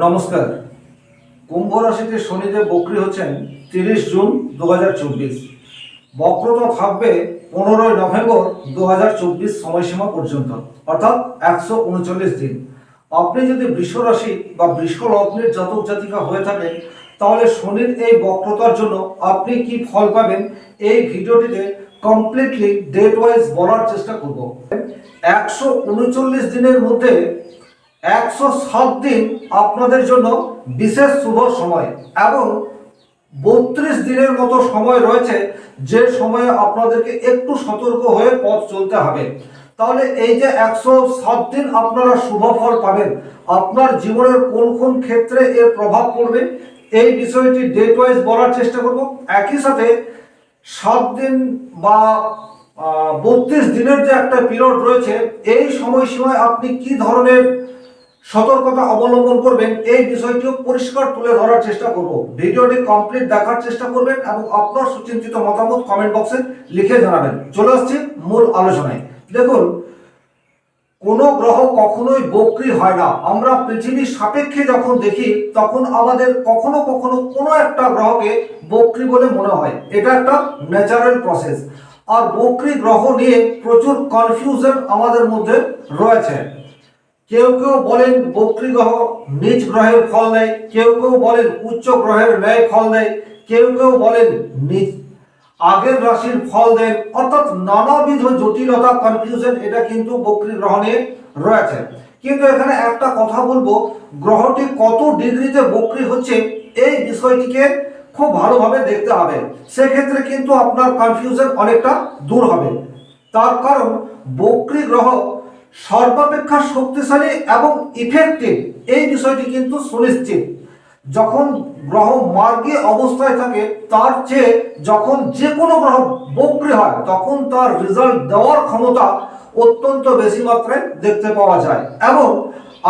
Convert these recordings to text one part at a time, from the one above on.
নমস্কার। কুম্ভ রাশিতে শনিদেব বক্রী হচ্ছেন তিরিশ জুন দু হাজার চব্বিশ। বক্রতা থাকবে পনেরোই নভেম্বর দু হাজার চব্বিশ সময়সীমা পর্যন্ত, অর্থাৎ একশো উনচল্লিশ দিন। আপনি যদি বৃষ রাশি বা বৃষ লগ্নের জাতক জাতিকা হয়ে থাকেন, তাহলে শনির এই বক্রতার জন্য আপনি কি ফল পাবেন এই ভিডিওটিতে কমপ্লিটলি ডেট ওয়াইজ বলার চেষ্টা করব। একশো উনচল্লিশ দিনের মধ্যে একশো সাত দিন আপনাদের জন্য বিশেষ শুভ সময় এবং বত্রিশ দিনের মতো সময় রয়েছে যে সময়ে আপনাদেরকে একটু সতর্ক হয়ে পথ চলতে হবে। তাহলে এই যে একশো সাত দিন আপনারা শুভ ফল পাবেন, আপনার জীবনের কোন কোন ক্ষেত্রে এর প্রভাব পড়বে, এই বিষয়টি ডেট ওয়াইজ বলার চেষ্টা করব। একই সাথে সাত দিন বা বত্রিশ দিনের যে একটা পিরিয়ড রয়েছে, এই সময়সীমায় আপনি কি ধরনের সতর্কতা অবলম্বন করবেন, এই বিষয়টিও পরিষ্কার তুলে ধরার চেষ্টা করব। ভিডিওটি কমপ্লিট দেখার চেষ্টা করবেন এবং আপনার সুচিন্তিত মতামত কমেন্ট বক্সে লিখে জানাবেন। চলে আসছি মূল আলোচনায়। দেখুন, কোন গ্রহ কখনোই বক্রি হয় না। আমরা পৃথিবীর সাপেক্ষে যখন দেখি, তখন আমাদের কখনো কখনো কোনো একটা গ্রহকে বক্রি বলে মনে হয়। এটা একটা ন্যাচারাল প্রসেস আর বক্রি গ্রহ নিয়ে প্রচুর কনফিউশন আমাদের মধ্যে রয়েছে। কেউ কেউ বলেন বক্রি গ্রহ নিজ গ্রহের ফল দেয়, কেউ কেউ বলেন উচ্চ গ্রহের ন্যায় ফল দেয়, কেউ কেউ বলেন নিজ আগের রাশির ফল দেন অর্থাৎ নানাবিধ জটিলতা কনফিউশন এটা কিন্তু বক্রি গ্রহ নিয়ে রয়েছে। কিন্তু এখানে একটা কথা বলব, গ্রহটি কত ডিগ্রিতে বক্রি হচ্ছে, এই বিষয়টিকে খুব ভালোভাবে দেখতে হবে। সেক্ষেত্রে কিন্তু আপনার কনফিউশন অনেকটা দূর হবে। তার কারণ বক্রি গ্রহ সর্বাপেক্ষা শক্তিশালী এবং ইফেক্টিভ এই বিষয়টি কিন্তু সুনিশ্চিত। যখন গ্রহ মার্গে অবস্থায় থাকে, তার চেয়ে যখন যে কোনো গ্রহ বক্রি হয়, তখন তার রেজাল্ট দেওয়ার ক্ষমতা অত্যন্ত বেশি মাত্রায় দেখতে পাওয়া যায় এবং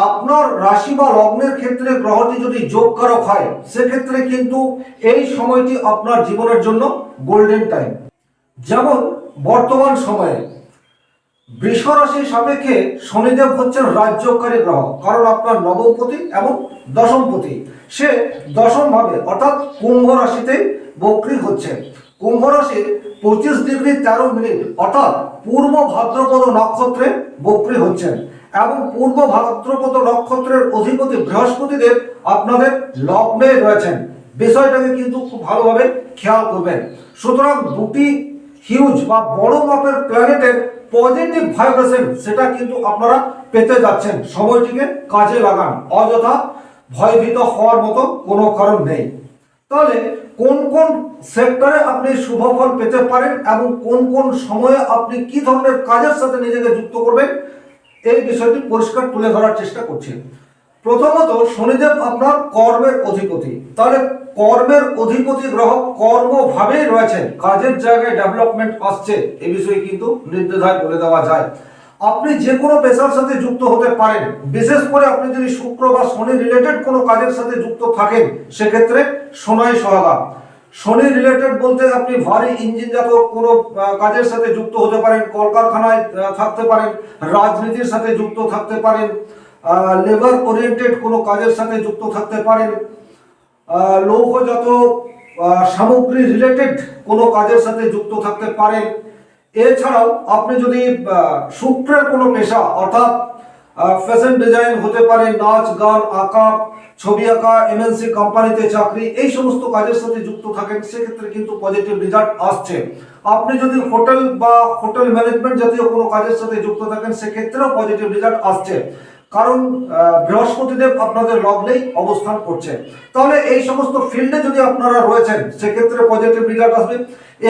আপনার রাশি বা লগ্নের ক্ষেত্রে গ্রহটি যদি যোগকারক হয়, সেক্ষেত্রে কিন্তু এই সময়টি আপনার জীবনের জন্য গোল্ডেন টাইম যেমন বর্তমান সময়ে বৃষ রাশির সাপেক্ষে শনিদেব হচ্ছেন রাজ্যকারী গ্রহ, কারণ আপনার নবমপতি এবং দশমপতি। সে দশম ভাবে অর্থাৎ কুম্ভ রাশিতে বক্রি হচ্ছে কুম্ভ রাশির পঁচিশ ডিগ্রি তেরো মিনিট, অর্থাৎ পূর্ব ভাদ্রপদ নক্ষত্রে বক্রি হচ্ছেন এবং পূর্ব ভাদ্রপদ নক্ষত্রের অধিপতি বৃহস্পতিদেব আপনাদের লগ্নে রয়েছেন। বিষয়টাকে কিন্তু খুব ভালোভাবে খেয়াল করবেন। সুতরাং দুটি হিউজ বা বড় মাপের প্ল্যানেটের পজিটিভ ভাইব্রেশন সেটা কিন্তু আপনারা পেতে যাচ্ছেন। সময়টিকে কাজে লাগান। অযথা ভয়ভীত হওয়ার মতো কোনো কারণ নেই। তাহলে কোন কোন সেক্টরে আপনি শুভ ফল পেতে পারেন এবং কোন কোন সময়ে আপনি কি ধরনের কাজের সাথে নিজেকে যুক্ত করবেন, এই বিষয়টি পরিষ্কার তুলে ধরার চেষ্টা করছি। প্রথমত শনিদেব আপনার কর্মের অধিপতি। তাহলে কর্মের অধিপতি গ্রহ কর্মভাবেই রয়েছেন। কাজের জায়গায় ডেভেলপমেন্ট আসছে, এ বিষয়ে কিন্তু নির্দ্বিধায় বলে দেওয়া যায়। আপনি যে কোনো পেশার সাথে যুক্ত হতে পারেন। বিশেষ করে আপনি যদি শুক্র বা শনি রিলেটেড কোনো কাজের সাথে যুক্ত থাকেন, সেক্ষেত্রে সোনাই সহাগা শনি রিলেটেড বলতে আপনি ভারী ইঞ্জিনজাত কোনো কাজের সাথে যুক্ত হতে পারেন, কলকারখানায় থাকতে পারেন, রাজনীতির সাথে যুক্ত থাকতে পারেন। লেবার ওরিয়েন্টেড কোনো কাজের সাথে যুক্ত থাকতে পারেন। লৌহজাত সামগ্রী রিলেটেড কোনো কাজের সাথে যুক্ত থাকতে পারেন। এছাড়াও আপনি যদি সূত্রের কোনো পেশা, অর্থাৎ ফ্যাশন ডিজাইন হতে পারে, নাচ, গান, আঁকা, ছবি আঁকা এমএনসি কোম্পানিতে চাকরি, এই সমস্ত কাজের সাথে যুক্ত থাকেন, সেক্ষেত্রে কিন্তু পজিটিভ রেজাল্ট আসছে। আপনি যদি হোটেল বা হোটেল ম্যানেজমেন্ট জাতীয় কোনো কাজের সাথে যুক্ত থাকেন, সেক্ষেত্রেও পজিটিভ রেজাল্ট আসছে। কারণ বৃহস্পতিদেব আপনাদের লগ্নেই অবস্থান করছে তাহলে এই সমস্ত ফিল্ডে যদি আপনারা রয়েছেন, সেক্ষেত্রে পজিটিভ রেজাল্ট আসবে।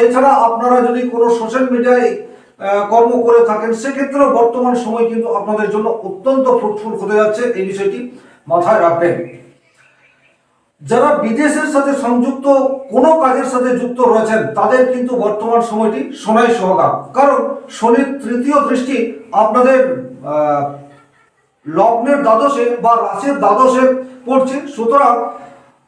এছাড়া আপনারা যদি কোনো সোশ্যাল মিডিয়ায় কর্ম করে থাকেন, সেক্ষেত্রেও বর্তমান সময় কিন্তু আপনাদের জন্য অত্যন্ত ফ্রুটফুল হতে যাচ্ছে এই বিষয়টি মাথায় রাখবেন। যারা বিদেশের সাথে সংযুক্ত, কোনো কাজের সাথে যুক্ত রয়েছেন, তাদের কিন্তু বর্তমান সময়টি সোনাই সহগা। কারণ শনির তৃতীয় দৃষ্টি আপনাদের লগ্নের দ্বাদশে বা রাশির দ্বাদশে পড়ছে। সুতরাং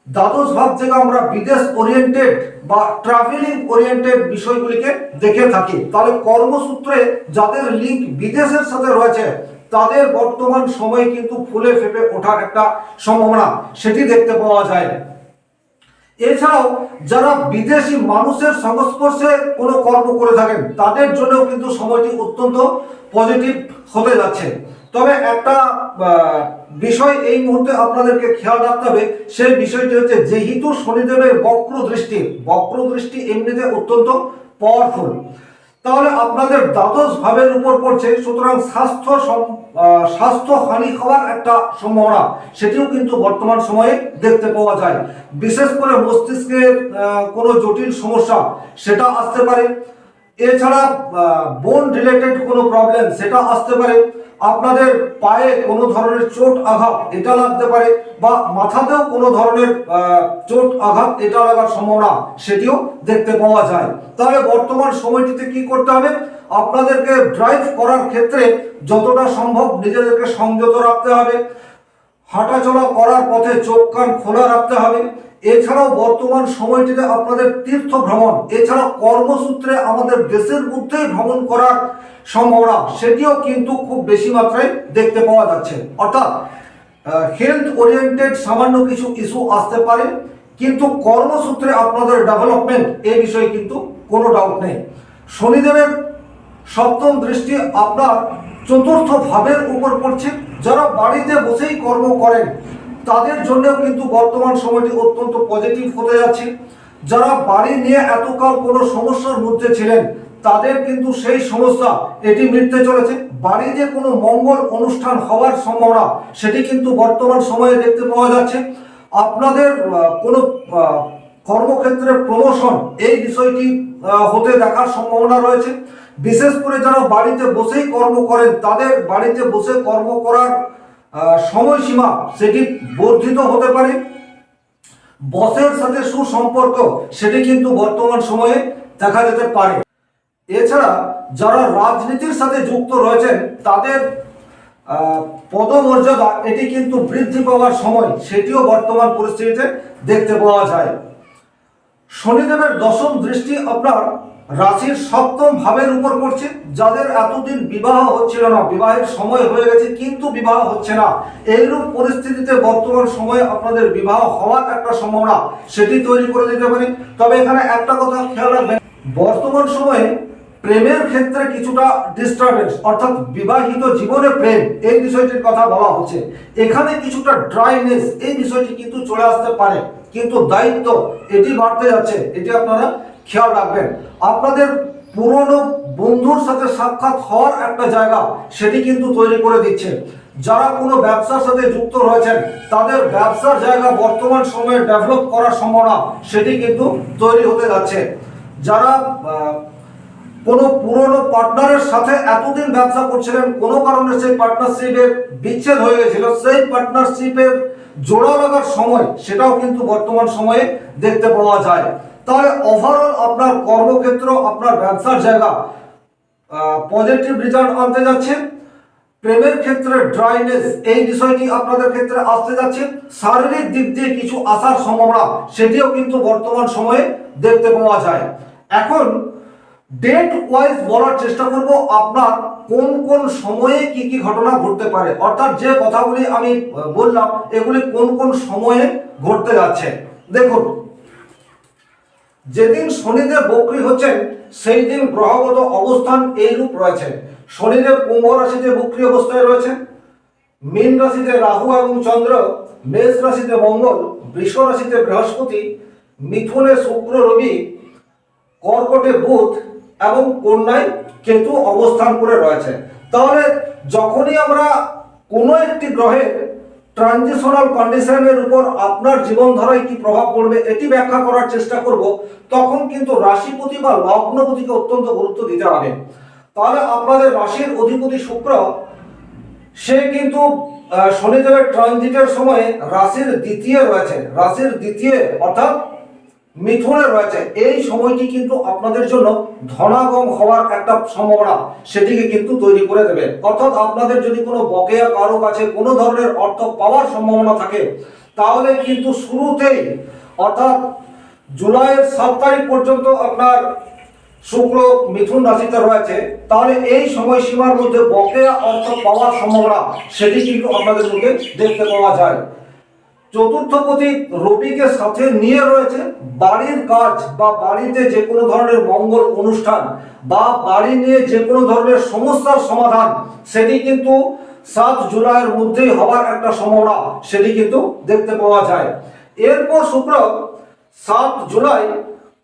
দ্বাদশ ভাব থেকে আমরা বিদেশ ওরিয়েন্টেড বা ট্রাভেলিং ওরিয়েন্টেড বিষয়গুলিকে দেখে থাকি। তাহলে কর্মসূত্রে যাদের লিঙ্ক বিদেশের সাথে রয়েছে, তাদের বর্তমান সময়ে কিন্তু ফুলে ফেপে ওঠার একটা সম্ভাবনা, সেটি দেখতে পাওয়া যায়। এছাড়াও যারা বিদেশি মানুষের সংস্পর্শে কোনো কর্ম করে থাকেন, তাদের জন্যও কিন্তু সময়টি অত্যন্ত পজিটিভ হতে যাচ্ছে। তবে একটা বিষয় এই মুহূর্তে আপনাদেরকে খেয়াল রাখতে হবে, সেই বিষয়টি হচ্ছে যেহেতু শনিদেবের বক্র দৃষ্টি বক্র দৃষ্টি এমনিতে অত্যন্ত পাওয়ারফুল তাহলে আপনাদের দ্বাদশ ভাবের উপর পড়ছে, সুতরাং স্বাস্থ্য স্বাস্থ্যহানি স্বাস্থ্য হানি হওয়ার একটা সম্ভাবনা, সেটিও কিন্তু বর্তমান সময়ে দেখতে পাওয়া যায়। বিশেষ করে মস্তিষ্কের কোনো জটিল সমস্যা, সেটা আসতে পারে। এছাড়া বোন রিলেটেড কোনো প্রবলেম সেটা আসতে পারে। আপনাদের পায়ে কোনো ধরনের চোট আঘাত এটা লাগতে পারে বা মাথাতেও কোনো ধরনের চোট আঘাত এটা লাগার সম্ভাবনা সেটিও দেখতে পাওয়া যায়। তাহলে বর্তমান সময়টিতে কি করতে হবে? আপনাদেরকে ড্রাইভ করার ক্ষেত্রে যতটা সম্ভব নিজেদেরকে সংযত রাখতে হবে। হাঁটাচলা করার পথে চোখ কান খোলা রাখতে হবে। এছাড়াও বর্তমান সময়টিতে আপনাদের তীর্থ ভ্রমণ এছাড়া কর্মসূত্রে আমাদের দেশের মধ্যেই ভ্রমণ করার সম্ভাবনা, সেটিও কিন্তু খুব বেশি মাত্রায় দেখতে পাওয়া যাচ্ছে। অর্থাৎ হেলথ ওরিয়েন্টেড সামান্য কিছু ইস্যু আসতে পারে, কিন্তু কর্মসূত্রে আপনাদের ডেভেলপমেন্ট এই বিষয়ে কিন্তু কোনো ডাউট নেই। শনিদেবের সপ্তম দৃষ্টি আপনার চতুর্থ ভাবের উপর পড়ছে। যারা বাড়িতে বসেই কর্ম করেন তাদের জন্যও কিন্তু বর্তমান সময়টি অত্যন্ত পজিটিভ হতে যাচ্ছে। যারা বাড়ি নিয়ে এতকাল কোনো সমস্যার মধ্যে ছিলেন, তাদের কিন্তু সেই সমস্যা এটি মিটতে চলেছে। বাড়িতে কোনো মঙ্গল অনুষ্ঠান হওয়ার সম্ভাবনা, সেটি কিন্তু বর্তমান সময়ে দেখতে পাওয়া যাচ্ছে। আপনাদের কোনো কর্মক্ষেত্রে প্রমোশন এই বিষয়টি হতে দেখার সম্ভাবনা রয়েছে। বিশেষ করে যারা বাড়িতে বসেই কর্ম করেন, তাদের বাড়িতে বসে কর্ম করার সময়সীমা সেটি বর্ধিত হতে পারে। বসের সাথে সুসম্পর্ক সেটি কিন্তু বর্তমান সময়ে দেখা যেতে পারে। এছাড়া যারা রাজনীতির সাথে যুক্ত রয়েছেন, তাদের পদমর্যাদা এটি কিন্তু বৃদ্ধি পাওয়ার সময়, সেটিও বর্তমান পরিস্থিতিতে দেখতে পাওয়া যায়। শনিদেবের দশম দৃষ্টি আপনার রাশির সপ্তম ভাবের উপর পড়ছে, যাদের এতদিন বিবাহ হচ্ছিল না, বিবাহের সময় হয়ে গেছে, কিন্তু বিবাহ হচ্ছে না। এইরূপ পরিস্থিতিতে বর্তমান সময়ে আপনাদের বিবাহ হওয়ার একটা সম্ভাবনা, সেটি তৈরি করে দিতে পারে। তবে এখানে একটা কথা খেয়াল রাখবেন, বর্তমান সময়ে প্রেমের ক্ষেত্রে কিছুটা ডিস্টারবেন্স অর্থাৎ বিবাহিত জীবনে প্রেম, এই বিষয়টির কথা বলা হচ্ছে। এখানে কিছুটা ড্রাইনেস এই বিষয়টি কিন্তু চলে আসতে পারে, কিন্তু দায়িত্ব এটি বাড়তে যাচ্ছে। এটি আপনারা খেয়াল রাখবেন, আপনাদের পুরনো বন্ধুর সাথে সাক্ষাৎ হওয়ার একটা জায়গা সেটি কিন্তু তৈরি করে দিচ্ছে। যারা কোনো ব্যবসার সাথে যুক্ত রয়েছেন, তাদের ব্যবসার জায়গা বর্তমান সময়ে ডেভেলপ করার সম্ভাবনা সেটি কিন্তু তৈরি হতে যাচ্ছে। যারা কোনো পুরনো পার্টনারের সাথে এতদিন ব্যবসা করছিলেন, কোনো কারণে সেই পার্টনারশিপের বিচ্ছেদ হয়ে গেছিল, সেই পার্টনারশিপের জোড়া লাগার সময় সেটাও কিন্তু বর্তমান সময়ে দেখতে পাওয়া যায়। তাহলে ওভারঅল আপনার কর্মক্ষেত্র, আপনার ব্যবসার জায়গা পজিটিভ রেজাল্ট আনতে যাচ্ছে। প্রেমের ক্ষেত্রে ড্রাইনেস এই বিষয়টি আপনাদের ক্ষেত্রে আসতে যাচ্ছে। শারীরিক দিক দিয়ে কিছু আসার সম্ভাবনা, সেটিও কিন্তু বর্তমান সময়ে দেখতে পাওয়া যায়। এখন ডেট ওয়াইজ বলার চেষ্টা করব আপনার কোন কোন সময়ে কি কি ঘটনা ঘটতে পারে? অর্থাৎ যে কথাগুলি আমি বললাম, এগুলি কোন কোন সময়ে ঘটতে যাচ্ছে? দেখুন, যেদিন শনিদেব বক্রী হচ্ছেন, সেই দিন গ্রহগত অবস্থান এইরূপ রয়েছে। শনিদেব কুম্ভ রাশিতে বক্রী অবস্থায় রয়েছেন। মীন রাশিতে রাহু এবং চন্দ্র, মেষ রাশিতে মঙ্গল, বৃষ রাশিতে বৃহস্পতি, মিথুনে শুক্র রবি, কর্কটে বুধ এবং কন্যায় কেতু অবস্থান করে রয়েছে। তাহলে যখনই আমরা কোনো একটি গ্রহের ট্রানজিশনাল কন্ডিশনের উপর আপনার জীবনধারায় কি প্রভাব পড়বে এটি ব্যাখ্যা করার চেষ্টা করব, তখন কিন্তু রাশিপতি বা লগ্নপতিকে অত্যন্ত গুরুত্ব দিতে হবে। তাহলে আপনাদের রাশির অধিপতি শুক্র, সে কিন্তু শনিদেবের ট্রানজিটের সময় রাশির দ্বিতীয় রয়েছে। রাশির দ্বিতীয় অর্থাৎ মিথুনে রয়েছে। এই সময়টি কিন্তু আপনাদের জন্য ধনাগম হওয়ার একটা সম্ভাবনা, সেটিকে কিন্তু তৈরি করে দেবে। অর্থাৎ আপনাদের যদি কোনো বকেয়া, কারও কাছে কোনো ধরনের অর্থ পাওয়ার সম্ভাবনা থাকে, তাহলে কিন্তু শুরুতেই, অর্থাৎ জুলাইয়ের সাত তারিখ পর্যন্ত আপনার শুক্র মিথুন রাশিতে রয়েছে, তাহলে এই সময়সীমার মধ্যে বকেয়া অর্থ পাওয়ার সম্ভাবনা, সেটি কিন্তু আপনাদের মধ্যে দেখতে পাওয়া যায়। চতুর্থপতি রবিকে সাথে নিয়ে রয়েছে বাড়ির কাজ বা বাড়িতে যে কোনো ধরনের মঙ্গল অনুষ্ঠান বা বাড়ি নিয়ে যে কোনো ধরনের সমস্যার সমাধান, সেটি কিন্তু সাত জুলাইয়ের মধ্যেই হওয়ার একটা সম্ভাবনা সেটি কিন্তু দেখতে পাওয়া যায়। এরপর শুক্র, সাত জুলাই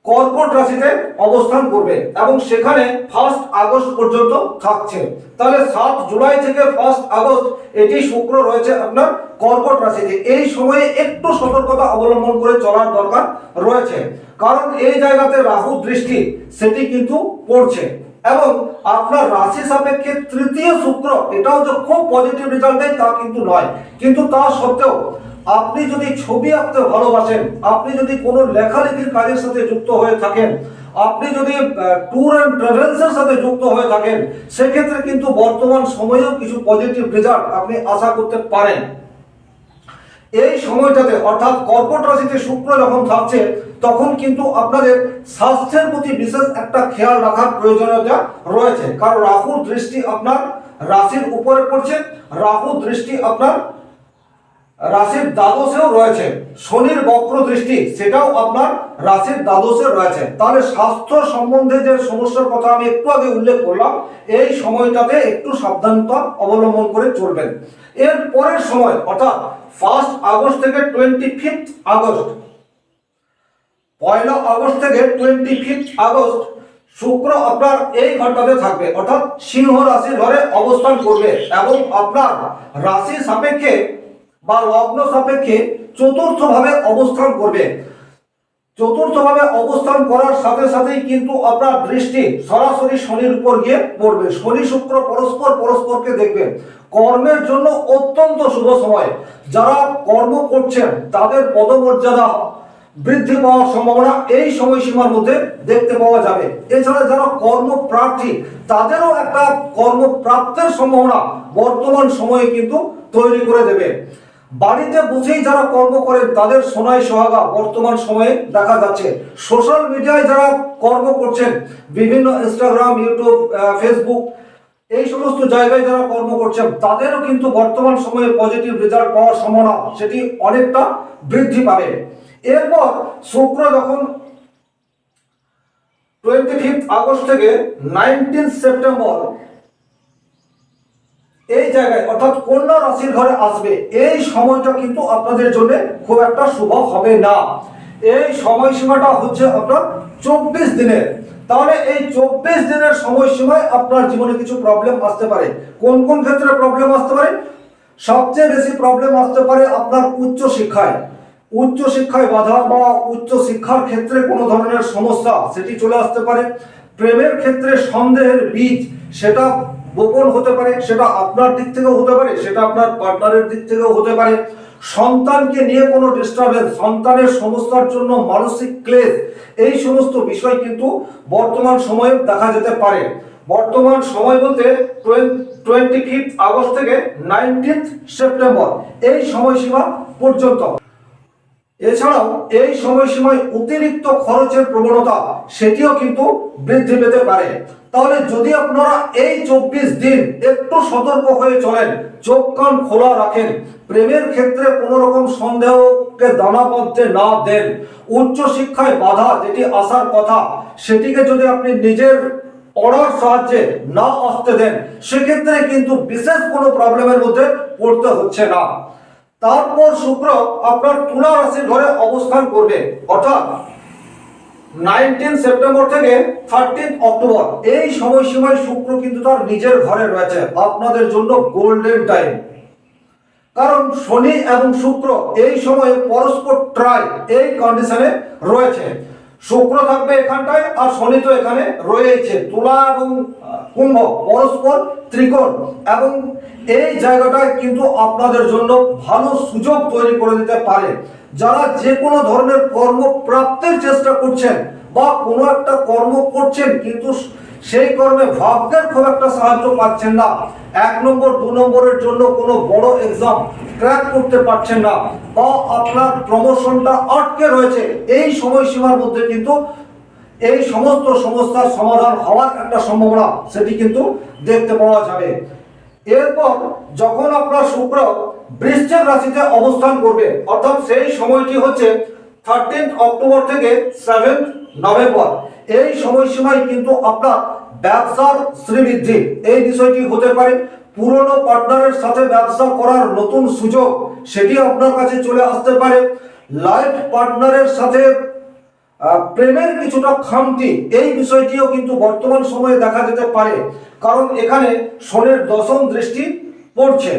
কর্কট রাশিতে অবস্থান করবে এবং সেখানে ফার্স্ট আগস্ট পর্যন্ত থাকছে। তাহলে সাত জুলাই থেকে ফার্স্ট আগস্ট এটি শুক্র রয়েছে আপনার কর্কট রাশিতে। এই সময়ে একটু সতর্কতা অবলম্বন করে চলার দরকার রয়েছে। কারণ এই জায়গাতে রাহু দৃষ্টি, সেটি কিন্তু পড়ছে। এবং আপনার রাশি সাপেক্ষে তৃতীয় শুক্র, এটাও যে খুব পজিটিভ রেজাল্ট দেয় তা কিন্তু নয়। কিন্তু তা সত্ত্বেও আপনি যদি ছবি আঁকতে ভালোবাসেন, আপনি যদি কোনো লেখালেখির কাজের সাথে যুক্ত হয়ে থাকেন, আপনি যদি ট্যুর অ্যান্ড ট্রাভেলসের সাথে যুক্ত হয়ে থাকেন, সেক্ষেত্রে কিন্তু বর্তমান সময়েও কিছু পজিটিভ রেজাল্ট আপনি আশা করতে পারেন। এই সময়টাতে, অর্থাৎ কর্কট রাশিতে শুক্র যখন থাকছে, তখন কিন্তু আপনাদের স্বাস্থ্যের প্রতি বিশেষ একটা খেয়াল রাখার প্রয়োজনীয়তা রয়েছে। কারণ রাহুর দৃষ্টি আপনার রাশির উপরে পড়ছে, রাহু দৃষ্টি আপনার রাশির দ্বাদশেও রয়েছে। শনির বক্র দৃষ্টি, সেটাও আপনার রাশির দ্বাদশে রয়েছে। তাহলে স্বাস্থ্য সম্বন্ধে যে সমস্যার কথা আমি একটু আগে উল্লেখ করলাম, এই সময়টাতে একটু সাবধানতা অবলম্বন করে চলবেন। এর পরের সময়, অর্থাৎ ফার্স্ট আগস্ট থেকে টোয়েন্টি ফিফথ আগস্ট, পয়লা আগস্ট থেকে টোয়েন্টি ফিফথ আগস্ট, শুক্র আপনার এই ঘরটাতে থাকবে। অর্থাৎ সিংহ রাশির ঘরে অবস্থান করবে এবং আপনার রাশি সাপেক্ষে বা লগ্ন সাপেক্ষে চতুর্থ ভাবে অবস্থান করবে। চতুর্থ ভাবে অবস্থান করার সাথে সাথেই কিন্তু আপনার দৃষ্টি সরাসরি শনির উপর গিয়ে পড়বে। শনি শুক্র পরস্পর পরস্পরকে দেখবে। কর্মের জন্য অত্যন্ত শুভ সময়। যারা কর্ম করছেন, তাদের পদমর্যাদা বৃদ্ধি পাওয়ার সম্ভাবনা এই সময়সীমার মধ্যে দেখতে পাওয়া যাবে। এছাড়া যারা কর্মপ্রার্থী, তাদেরও একটা কর্মপ্রাপ্তের সম্ভাবনা বর্তমান সময়ে কিন্তু তৈরি করে দেবে। বাড়িতে বসেই যারা কর্ম করেন, তাদের সোনাই সোহাগা বর্তমান সময়ে দেখা যাচ্ছে। সোশ্যাল মিডিয়ায় যারা কর্ম করছেন, বিভিন্ন ইনস্টাগ্রাম ইউটিউব ফেসবুক এই সমস্ত জায়গায় যারা কর্ম করছেন, তাদেরও কিন্তু বর্তমান সময়ে পজিটিভ রেজাল্ট পাওয়ার সম্ভাবনা, সেটি অনেকটা বৃদ্ধি পাবে। এরপর শুক্র যখন টোয়েন্টি ফিফথ আগস্ট থেকে নাইনটিন সেপ্টেম্বর এই জায়গায়, অর্থাৎ কন্যা রাশির ঘরে আসবে, এই সময়টা কিন্তু আপনাদের জন্য খুব একটা শুভ হবে না। এই সময়সীমাটা হচ্ছে আপনার চব্বিশ দিনের। তাহলে এই চব্বিশ দিনের সময়সীমায় আপনার জীবনে কিছু প্রবলেম আসতে পারে। কোন কোন ক্ষেত্রে প্রবলেম আসতে পারে? সবচেয়ে বেশি প্রবলেম আসতে পারে আপনার উচ্চ শিক্ষায়। উচ্চ শিক্ষায় বাধা বা উচ্চ শিক্ষার ক্ষেত্রে কোনো ধরনের সমস্যা, সেটি চলে আসতে পারে। প্রেমের ক্ষেত্রে সন্দেহের বীজ, সেটা বপন হতে পারে, সেটা আপনার দিক থেকেও হতে পারে, সেটা আপনার পার্টনারের দিক থেকেও হতে পারে। সন্তানকে নিয়ে কোনো ডিস্টারবেন্স সন্তানের সমস্যার জন্য মানসিক ক্লেশ, এই সমস্ত বিষয় কিন্তু বর্তমান সময়ে দেখা যেতে পারে। বর্তমান সময় বলতে টোয়েন্টি ফিফথ আগস্ট থেকে নাইনটিন্থ সেপ্টেম্বর এই সময়সীমা পর্যন্ত। এছাড়াও এই সময়সীমায় অতিরিক্ত খরচের প্রবণতা সেটিও কিন্তু বৃদ্ধি পেতে পারে। তাহলে যদি আপনারা এই চব্বিশ দিন একটু সতর্ক হয়ে চলেন, চোখ কান খোলা রাখেন, প্রেমের ক্ষেত্রে কোনো রকম সন্দেহকে দানা বাঁধতে না দেন, উচ্চ শিক্ষায় বাধা যেটি আসার কথা, সেটিকে যদি আপনি নিজের পড়ার সাহায্যে না আসতে দেন, সেক্ষেত্রে কিন্তু বিশেষ কোনো প্রবলেমের মধ্যে পড়তে হচ্ছে না। তারপর শুক্র আপনার তুলা রাশি ধরে অবস্থান করবে। অর্থাৎ নাইনটিন সেপ্টেম্বর থেকে থার্টিন অক্টোবর, এই সময়সীমায় শুক্র কিন্তু তার নিজের ঘরে রয়েছে। আপনাদের জন্য গোল্ডেন টাইম কারণ শনি এবং শুক্র এই সময়ে পরস্পর ট্রাই এই কন্ডিশনে রয়েছে। শুক্র থাকবে এখানটায় আর শনি তো এখানে রয়েছে তুলা এবং কুম্ভ, পরস্পর ত্রিকোণ। এবং এই জায়গাটায় কিন্তু আপনাদের জন্য ভালো সুযোগ তৈরি করে দিতে পারে। যারা যে কোনো ধরনের কর্ম প্রাপ্তের চেষ্টা করছেন বা কোনো একটা কর্ম করছেন কিন্তু সেই কর্মে ভাগ্যের খুব একটা সাহায্য পাচ্ছেন না। এক নম্বর, দু নম্বরের জন্য কোনো বড় এক্সাম ক্র্যাক করতে পারছেন না বা আপনার প্রমোশনটা আটকে রয়েছে। এই সময়সীমার মধ্যে কিন্তু এই সমস্ত সমস্যার সমাধান হওয়ার একটা সম্ভাবনা সেটি কিন্তু দেখতে পাওয়া যাবে। এরপর যখন আপনার শুক্র বৃশ্চিক রাশিতে অবস্থান করবে, অর্থাৎ সেই সময়টি হচ্ছে থার্টিন অক্টোবর থেকে সেভেন্থ নভেম্বর এই সময়সীমায় কিন্তু আপনার ব্যবসার শ্রীবৃদ্ধি। এই বিষয়টি হতে পারে, পুরনো পার্টনারের সাথে ব্যবসা করার নতুন সুযোগ, সেটি আপনার কাছে চলে আসতে পারে। লাইফ পার্টনারের সাথে প্রেমের কিছুটা খামতি, এই বিষয়টিও কিন্তু বর্তমান সময়ে দেখা যেতে পারে। কারণ এখানে শনির দশম দৃষ্টি পড়ছে।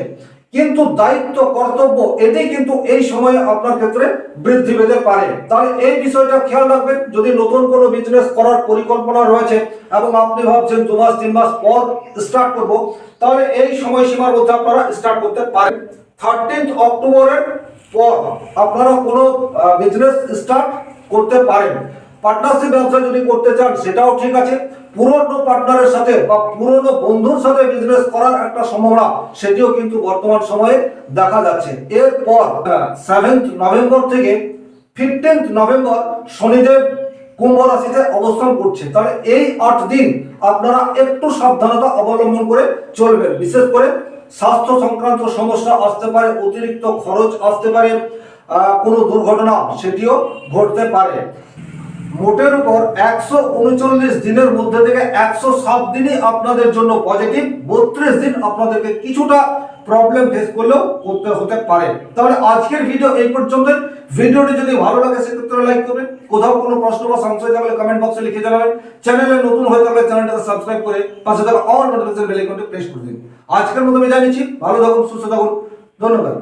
কিন্তু দায়িত্ব, কর্তব্য এটি কিন্তু এই সময়ে আপনার ক্ষেত্রে বৃদ্ধি পেতে পারে। তাহলে এই বিষয়টা খেয়াল রাখবেন, যদি নতুন কোনো বিজনেস করার পরিকল্পনা রয়েছে এবং আপনি ভাবছেন দু মাস, তিন মাস পর স্টার্ট করব, তাহলে এই সময়সীমার মধ্যে আপনারা স্টার্ট করতে পারেন। থার্টিন্থ অক্টোবরের পর আপনারা কোনো বিজনেস স্টার্ট করতে পারেন। পার্টনারশিপ ব্যবসা যদি করতে চান, সেটাও ঠিক আছে। পুরনো পার্টনারের সাথে বা পুরনো বন্ধুর সাথে বিজনেস করার একটা সম্ভাবনা, সেটিও কিন্তু বর্তমান সময়ে দেখা যাচ্ছে। এরপর সেভেন্থ নভেম্বর থেকে ফিফটিন্থ নভেম্বর শনিদেব কুম্ভ রাশিতে অবস্থান করছে। তাহলে এই আট দিন আপনারা একটু সাবধানতা অবলম্বন করে চলবেন। বিশেষ করে স্বাস্থ্য সংক্রান্ত সমস্যা আসতে পারে, অতিরিক্ত খরচ আসতে পারে কোনো দুর্ঘটনা, সেটিও ঘটতে পারে। মোটের উপর একশো উনচল্লিশ দিনের মধ্যে থেকে একশো সাত দিনই আপনাদের জন্য পজিটিভ বত্রিশ দিন আপনাদেরকে কিছুটা প্রবলেম ফেস করলেও করতে হতে পারে। তাহলে আজকের ভিডিও এই পর্যন্ত ভিডিওটি যদি ভালো লাগে, সেক্ষেত্রে লাইক করবেন। কোথাও কোনো প্রশ্ন বা সংশয় থাকলে কমেন্ট বক্সে লিখে জানাবেন। চ্যানেলে নতুন হয়ে থাকলে চ্যানেলটাকে সাবস্ক্রাইব করে পাশে থাকা অল নোটিফিকেশন বেল আইকনটি প্রেস করে দিন। আজকের মতো আমি জানিয়েছি ভালো থাকুন, সুস্থ থাকুন। ধন্যবাদ।